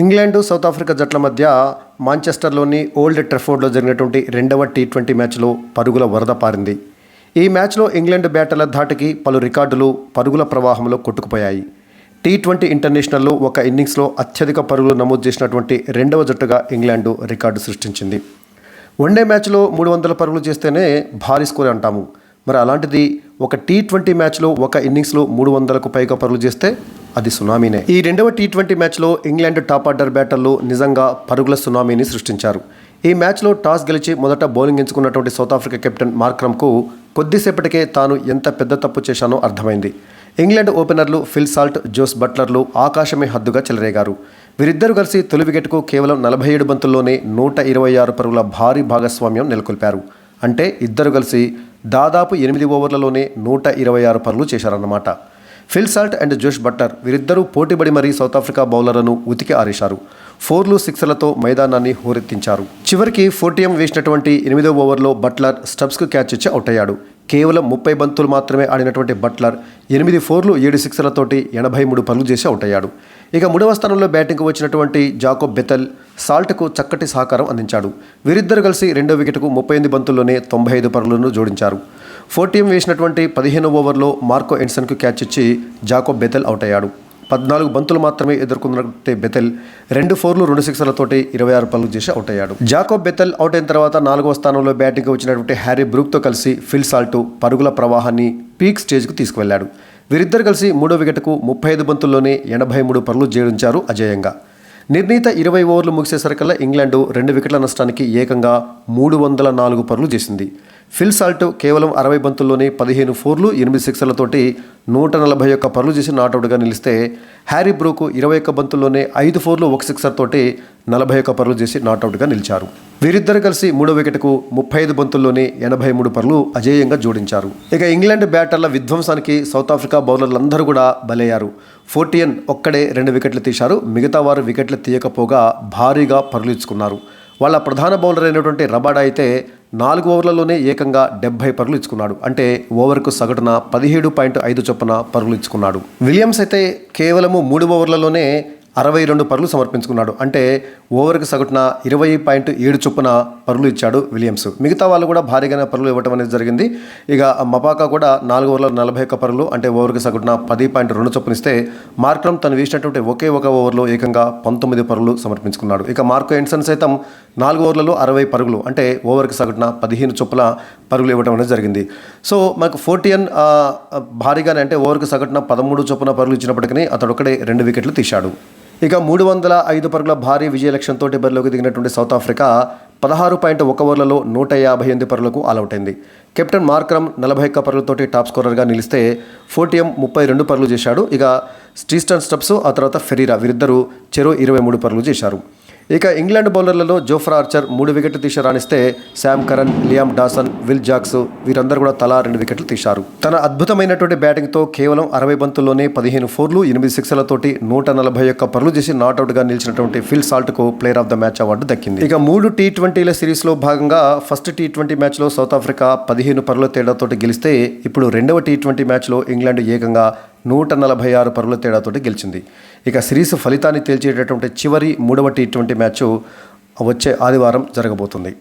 England south Africa జట్ల మధ్య మాంచెస్టర్లోని old ట్రెఫోర్డ్లో జరిగినటువంటి రెండవ టీ ట్వంటీ మ్యాచ్లో పరుగుల వరద పారింది. ఈ మ్యాచ్లో ఇంగ్లాండ్ బ్యాటర్ల ధాటికి పలు రికార్డులు పరుగుల ప్రవాహంలో కొట్టుకుపోయాయి. టీ ట్వంటీ ఇంటర్నేషనల్లో ఒక ఇన్నింగ్స్లో అత్యధిక పరుగులు నమోదు చేసినటువంటి రెండవ జట్టుగా ఇంగ్లాండ్ రికార్డు సృష్టించింది. వన్డే మ్యాచ్లో మూడు వందల పరుగులు చేస్తేనే భారీ స్కోర్ అంటాము. మరి అలాంటిది ఒక టీ ట్వంటీ మ్యాచ్లో ఒక ఇన్నింగ్స్లో మూడు వందలకు పైగా పరుగులు చేస్తే అది సునామీనే. ఈ రెండవ టీ ట్వంటీ మ్యాచ్లో ఇంగ్లాండ్ టాప్ ఆర్డర్ బ్యాటర్లు నిజంగా పరుగుల సునామీని సృష్టించారు. ఈ మ్యాచ్లో టాస్ గెలిచి మొదట బౌలింగ్ ఎంచుకున్నటువంటి సౌత్ ఆఫ్రికా కెప్టెన్ మార్క్రమ్కు కొద్దిసేపటికే తాను ఎంత పెద్ద తప్పు చేశానో అర్థమైంది. ఇంగ్లాండ్ ఓపెనర్లు ఫిల్ సాల్ట్ జోస్ బట్లర్లు ఆకాశమే హద్దుగా చెలరేగారు. వీరిద్దరూ కలిసి తొలి వికెట్కు కేవలం నలభై ఏడు బంతుల్లోనే నూట ఇరవై ఆరు పరుగుల భారీ భాగస్వామ్యం నెలకొల్పారు. అంటే ఇద్దరు కలిసి దాదాపు ఎనిమిది ఓవర్లలోనే నూట ఇరవై ఆరు పరుగులు చేశారన్నమాట. Phil Salt and Josh Buttler వీరిద్దరూ పోటీపడి మరీ సౌత్ ఆఫ్రికా బౌలర్లను ఉతికి ఆరేశారు. ఫోర్లు సిక్స్లతో మైదానాన్ని హోరెత్తించారు. చివరికి ఫోర్టీఎం వేసినటువంటి ఎనిమిదో ఓవర్లో బట్లర్ స్టబ్స్కు క్యాచ్ ఇచ్చి అవుట్ అయ్యాడు కేవలం ముప్పై బంతులు మాత్రమే ఆడినటువంటి బట్లర్ ఎనిమిది ఫోర్లు ఏడు సిక్స్లతోటి ఎనభై మూడు పనులు చేసి అవుట్ అయ్యాడు ఇక మూడవ స్థానంలో బ్యాటింగ్కు వచ్చినటువంటి జాకోబ్ బెతల్ సాల్ట్కు చక్కటి సహకారం అందించాడు. వీరిద్దరు కలిసి రెండో వికెట్కు ముప్పై ఎనిమిది బంతుల్లోనే తొంభై ఐదు పనులను జోడించారు. ఫోర్టీఎం వేసినటువంటి పదిహేను ఓవర్లో మార్కో ఎన్సన్కు క్యాచ్ ఇచ్చి జాకోబ్ బెతెల్ అవుట్ అయ్యాడు. పద్నాలుగు బంతులు మాత్రమే ఎదుర్కొన్నట్టే బెతెల్ రెండు ఫోర్లు రెండు సిక్స్లతోటి ఇరవై ఆరు పనులు చేసి అవుట్ అయ్యాడు. జాకోబ్ బెతెల్ అవుట్ అయిన తర్వాత నాలుగో స్థానంలో బ్యాటింగ్ వచ్చినటువంటి హ్యారీ బ్రూక్తో కలిసి ఫిల్ సాల్ట్ పరుగుల ప్రవాహాన్ని పీక్ స్టేజ్కు తీసుకువెళ్ళాడు. వీరిద్దరు కలిసి మూడో వికెట్కు ముప్పై ఐదు బంతుల్లోనే ఎనభై మూడు పరుగులు జీడించారు అజేయంగా. నిర్ణీత ఇరవై ఓవర్లు ముగిసేసరికల్లా ఇంగ్లాండ్ రెండు వికెట్ల నష్టానికి ఏకంగా మూడు వందల నాలుగు పరులు చేసింది. ఫిల్ సాల్ట్ కేవలం అరవై బంతుల్లోనే పదిహేను ఫోర్లు ఎనిమిది సిక్స్లతోటి నూట నలభై ఒక్క పరులు చేసి నాటౌట్గా నిలిస్తే హ్యారీ బ్రూకు ఇరవై ఒక్క బంతుల్లోనే ఐదు ఫోర్లు ఒక సిక్సర్ తోటి నలభై ఒక్క పరులు చేసి నాటౌట్గా నిలిచారు. వీరిద్దరు కలిసి మూడో వికెట్కు ముప్పై ఐదు బంతుల్లోనే ఎనభై మూడు పరులు అజేయంగా జోడించారు. ఇక ఇంగ్లాండ్ బ్యాటర్ల విధ్వంసానికి సౌత్ ఆఫ్రికా బౌలర్లందరూ కూడా బలయ్యారు. ఫోర్టియన్ ఒక్కడే రెండు వికెట్లు తీశారు మిగతా వారు వికెట్లు తీయకపోగా భారీగా పరులు ఇచ్చుకున్నారు. వాళ్ళ ప్రధాన బౌలర్ అయినటువంటి రబాడా అయితే నాలుగు ఓవర్లలోనే ఏకంగా డెబ్బై పరుగులు ఇచ్చుకున్నాడు. అంటే ఓవర్కు సగటున పదిహేడు పాయింట్ ఐదు చొప్పున పరుగులు ఇచ్చుకున్నాడు. విలియమ్స్ అయితే కేవలము మూడు ఓవర్లలోనే అరవై రెండు పరుగులు సమర్పించుకున్నాడు. అంటే ఓవర్కి సగటున ఇరవై పాయింట్ ఏడు చొప్పున పరుగులు ఇచ్చాడు విలియమ్స్. మిగతా వాళ్ళు కూడా భారీగానే పరుగులు ఇవ్వడం అనేది జరిగింది. ఇక మపాకా కూడా నాలుగు ఓవర్ల నలభై ఒక్క పరుగులు అంటే ఓవర్కి సగటున పది పాయింట్ రెండు చొప్పున ఇస్తే మార్క్రమ్ తను వేసినటువంటి ఒకే ఒక ఓవర్లో ఏకంగా పంతొమ్మిది పరుగులు సమర్పించుకున్నాడు. ఇక మార్కో ఎన్సన్ సైతం నాలుగు ఓవర్లలో అరవై పరుగులు అంటే ఓవర్కి సగటున పదిహేను చొప్పున పరుగులు ఇవ్వడం అనేది జరిగింది. సో మనకు ఫోర్టీఎన్ భారీగానే అంటే ఓవర్కి సగటున పదమూడు చొప్పున పరుగులు ఇచ్చినప్పటికీ అతడు ఒకడే రెండు వికెట్లు తీశాడు. ఇక మూడు వందల ఐదు పరుగుల భారీ విజయ లక్ష్యంతో బరిలోకి దిగినటువంటి సౌత్ ఆఫ్రికా పదహారు పాయింట్ ఒక ఓవర్లలో నూట యాభై ఎనిమిది పరులకు ఆల్అవుట్ అయింది కెప్టెన్ మార్క్రమ్ నలభై ఒక్క పరులతోటి టాప్ స్కోరర్గా నిలిస్తే ఫోర్టీఎం ముప్పై రెండు పరులు చేశాడు. ఇక స్టీస్టన్ స్టప్స్ ఆ తర్వాత ఫెరీరా వీరిద్దరూ చెరో ఇరవై మూడు పరులు చేశారు. ఇక ఇంగ్లాండ్ బౌలర్లలో జోఫ్రా ఆర్చర్ మూడు వికెట్లు తీసి రాణిస్తే Sam Curran Liam Dawson Will Jacks వీరందరూ కూడా తలా రెండు వికెట్లు తీశారు. తన అద్భుతమైనటువంటి బ్యాటింగ్తో కేవలం అరవై బంతుల్లోనే పదిహేను ఫోర్లు ఎనిమిది సిక్స్లతోటి నూట నలభై ఒక్క పరులు చేసి నాట్అవుట్గా నిలిచినటువంటి Phil సాల్ట్కు player of the match award దక్కింది. ఇక మూడు టీ ట్వంటీల సిరీస్లో భాగంగా ఫస్ట్ టీ ట్వంటీ మ్యాచ్లో సౌత్ ఆఫ్రికా పదిహేను పరుగుల తేడాతోటి గెలిస్తే ఇప్పుడు రెండవ టీ ట్వంటీ మ్యాచ్లో ఇంగ్లాండ్ ఏకంగా నూట నలభై ఆరు పరుగుల తేడాతోటి గెలిచింది. ఇక సిరీస్ ఫలితాన్ని తేల్చేటటువంటి చివరి మూడవ టీ ట్వంటీ మ్యాచ్ వచ్చే ఆదివారం జరగబోతుంది.